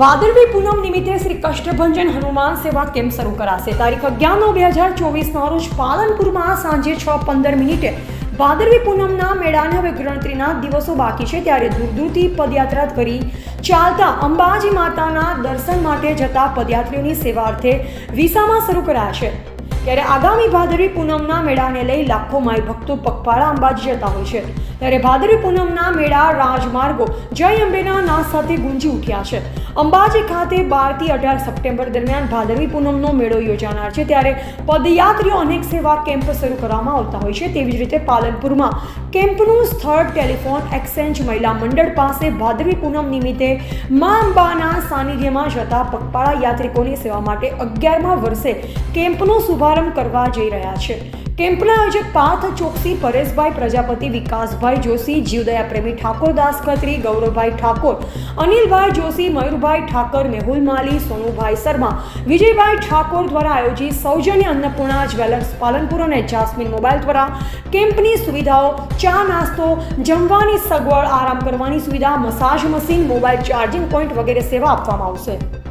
ભાદરવી પૂનમ નિમિત્તે શ્રી કષ્ટભંજન હનુમાન સેવા કેમ્પ શરૂ કરાશે. તારીખ અગિયાર નવ બે હજાર ચોવીસના રોજ પાલનપુરમાં સાંજે છ પંદર મિનિટે ભાદરવી પૂનમના મેળાને હવે ગણતરીના દિવસો બાકી છે. ત્યારે દૂર દૂરથી પદયાત્રા કરી ચાલતા અંબાજી માતાના દર્શન માટે જતા પદયાત્રીઓની સેવા અર્થે વિસામાં શરૂ કરાયા છે. ત્યારે આગામી ભાદરવી પૂનમના મેળાને લઈ લાખો માઈ ભક્તો પગપાળા અંબાજી જતા હોય છે. ત્યારે ભાદરવી પૂનમના મેળા રાજમાર્ગો જય અંબેના નાદ સાથે ગુંજી ઉઠ્યા છે. અંબાજી ખાતે બારથી અઢાર સપ્ટેમ્બર દરમિયાન ભાદરવી પૂનમનો મેળો યોજાનાર છે. ત્યારે પદયાત્રીઓ અનેક સેવા કેમ્પ શરૂ કરવામાં આવતા હોય છે. તેવી જ રીતે પાલનપુરમાં કેમ્પનું સ્થળ ટેલિફોન એક્સચેન્જ મહિલા મંડળ પાસે ભાદરવી પૂનમ નિમિત્તે મા અંબાના સાનિધ્યમાં જતા પગપાળા યાત્રિકોની સેવા માટે અગિયારમા વર્ષે કેમ્પનો શુભારંભ કરવા જઈ રહ્યા છે. કેમ્પના આયોજક પાર્થ ચોકસી, પરેશભાઈ પ્રજાપતિ, વિકાસભાઈ જોશી, જીવદયા પ્રેમી ઠાકોર દાસ ખત્રી ગૌરવભાઈ ઠાકોર, અનિલભાઈ જોશી, મયુરભાઈ ઠાકર, મેહુલ માલી, સોનુભાઈ શર્મા, વિજયભાઈ ઠાકોર દ્વારા આયોજિત સૌજન્ય અન્નપૂર્ણા જ્વેલર્સ પાલનપુર અને જાસ્મીન મોબાઈલ દ્વારા કેમ્પની સુવિધાઓ, ચા નાસ્તો, જમવાની સગવડ, આરામ કરવાની સુવિધા, massage machine, mobile charging point વગેરે સેવા આપવામાં આવશે.